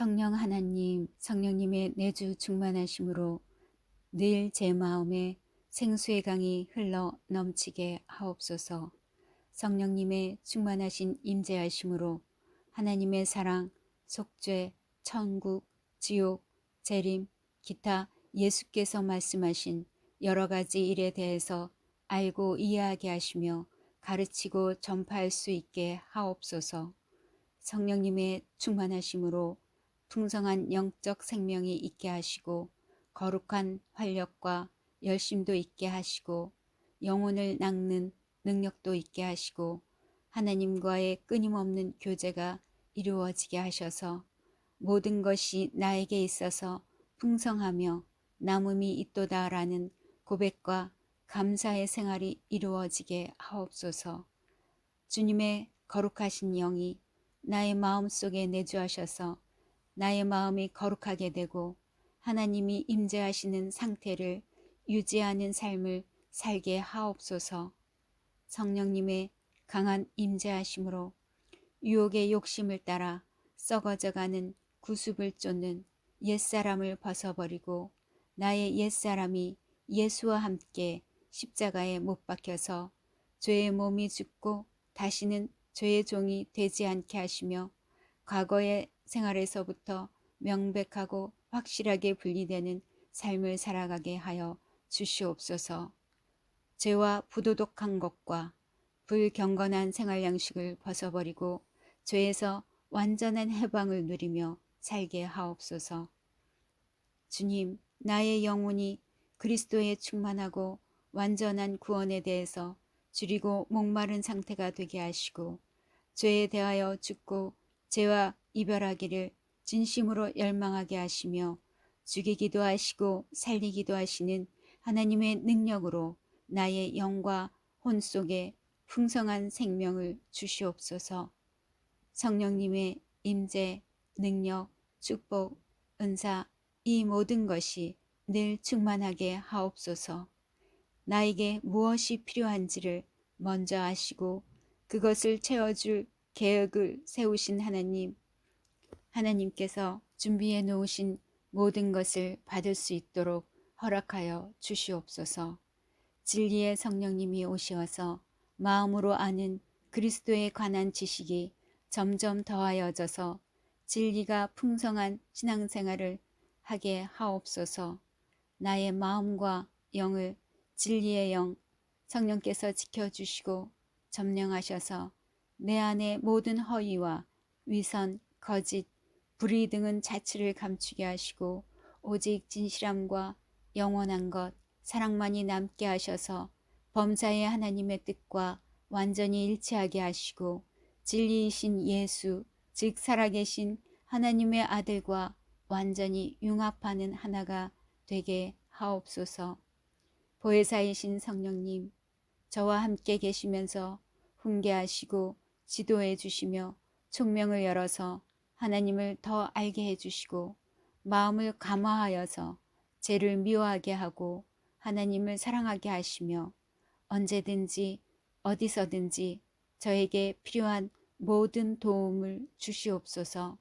성령 하나님, 성령님의 내주 충만하심으로 늘 제 마음에 생수의 강이 흘러 넘치게 하옵소서. 성령님의 충만하신 임재하심으로 하나님의 사랑, 속죄, 천국, 지옥, 재림, 기타 예수께서 말씀하신 여러 가지 일에 대해서 알고 이해하게 하시며 가르치고 전파할 수 있게 하옵소서. 성령님의 충만하심으로 풍성한 영적 생명이 있게 하시고 거룩한 활력과 열심도 있게 하시고 영혼을 낚는 능력도 있게 하시고 하나님과의 끊임없는 교제가 이루어지게 하셔서 모든 것이 나에게 있어서 풍성하며 남음이 있도다라는 고백과 감사의 생활이 이루어지게 하옵소서. 주님의 거룩하신 영이 나의 마음 속에 내주하셔서 나의 마음이 거룩하게 되고 하나님이 임재하시는 상태를 유지하는 삶을 살게 하옵소서. 성령님의 강한 임재하심으로 유혹의 욕심을 따라 썩어져가는 구습을 쫓는 옛사람을 벗어버리고 나의 옛사람이 예수와 함께 십자가에 못 박혀서 죄의 몸이 죽고 다시는 죄의 종이 되지 않게 하시며 과거의 생활에서부터 명백하고 확실하게 분리되는 삶을 살아가게 하여 주시옵소서. 죄와 부도덕한 것과 불경건한 생활 양식을 벗어버리고 죄에서 완전한 해방을 누리며 살게 하옵소서. 주님, 나의 영혼이 그리스도에 충만하고 완전한 구원에 대해서 줄이고 목마른 상태가 되게 하시고 죄에 대하여 죽고 죄와 이별하기를 진심으로 열망하게 하시며 죽이기도 하시고 살리기도 하시는 하나님의 능력으로 나의 영과 혼 속에 풍성한 생명을 주시옵소서. 성령님의 임재, 능력, 축복, 은사 이 모든 것이 늘 충만하게 하옵소서. 나에게 무엇이 필요한지를 먼저 아시고 그것을 채워줄 계획을 세우신 하나님, 하나님께서 준비해 놓으신 모든 것을 받을 수 있도록 허락하여 주시옵소서. 진리의 성령님이 오시어서 마음으로 아는 그리스도에 관한 지식이 점점 더하여져서 진리가 풍성한 신앙생활을 하게 하옵소서. 나의 마음과 영을 진리의 영 성령께서 지켜주시고 점령하셔서 내 안의 모든 허위와 위선, 거짓, 불의 등은 자취를 감추게 하시고 오직 진실함과 영원한 것, 사랑만이 남게 하셔서 범사의 하나님의 뜻과 완전히 일치하게 하시고 진리이신 예수, 즉 살아계신 하나님의 아들과 완전히 융합하는 하나가 되게 하옵소서. 보혜사이신 성령님, 저와 함께 계시면서 훈계하시고 지도해 주시며 총명을 열어서 하나님을 더 알게 해 주시고 마음을 감화하여서 죄를 미워하게 하고 하나님을 사랑하게 하시며 언제든지 어디서든지 저에게 필요한 모든 도움을 주시옵소서.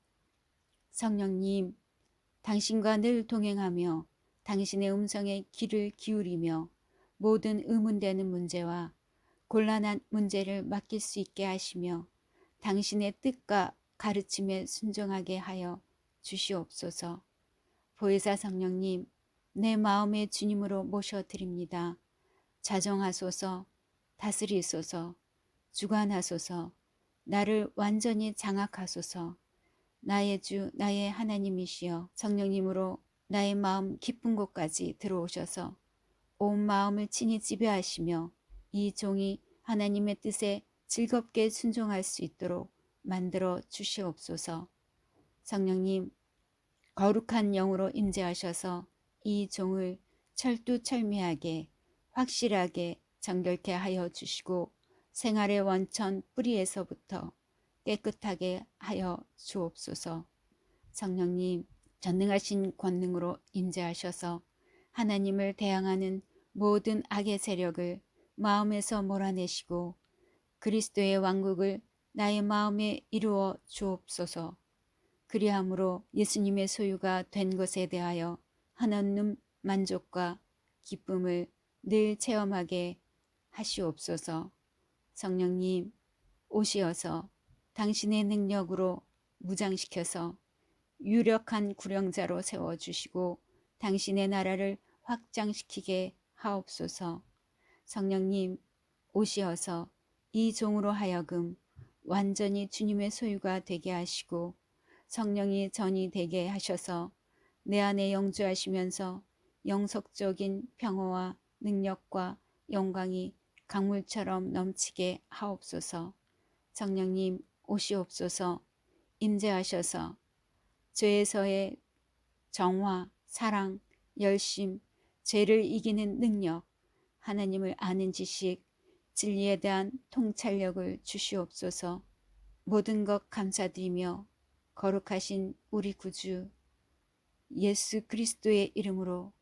성령님, 당신과 늘 동행하며 당신의 음성에 귀를 기울이며 모든 의문되는 문제와 곤란한 문제를 맡길 수 있게 하시며 당신의 뜻과 가르침에 순종하게 하여 주시옵소서. 보혜사 성령님, 내 마음의 주님으로 모셔드립니다. 자정하소서, 다스리소서, 주관하소서, 나를 완전히 장악하소서, 나의 주, 나의 하나님이시여 성령님으로 나의 마음 깊은 곳까지 들어오셔서 온 마음을 친히 지배하시며 이 종이 하나님의 뜻에 즐겁게 순종할 수 있도록 만들어 주시옵소서. 성령님, 거룩한 영으로 임재하셔서 이 종을 철두철미하게 확실하게 정결케 하여 주시고 생활의 원천 뿌리에서부터 깨끗하게 하여 주옵소서. 성령님, 전능하신 권능으로 임재하셔서 하나님을 대항하는 모든 악의 세력을 마음에서 몰아내시고 그리스도의 왕국을 나의 마음에 이루어 주옵소서. 그리함으로 예수님의 소유가 된 것에 대하여 한없는 만족과 기쁨을 늘 체험하게 하시옵소서. 성령님 오시어서 당신의 능력으로 무장시켜서 유력한 구령자로 세워주시고 당신의 나라를 확장시키게 하옵소서. 성령님 오시어서 이 종으로 하여금 완전히 주님의 소유가 되게 하시고 성령이 전이 되게 하셔서 내 안에 영주하시면서 영속적인 평화와 능력과 영광이 강물처럼 넘치게 하옵소서. 성령님 오시옵소서 임재하셔서 죄에서의 정화, 사랑, 열심, 죄를 이기는 능력, 하나님을 아는 지식, 진리에 대한 통찰력을 주시옵소서 모든 것 감사드리며 거룩하신 우리 구주 예수 그리스도의 이름으로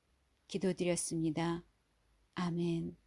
기도드렸습니다. 아멘.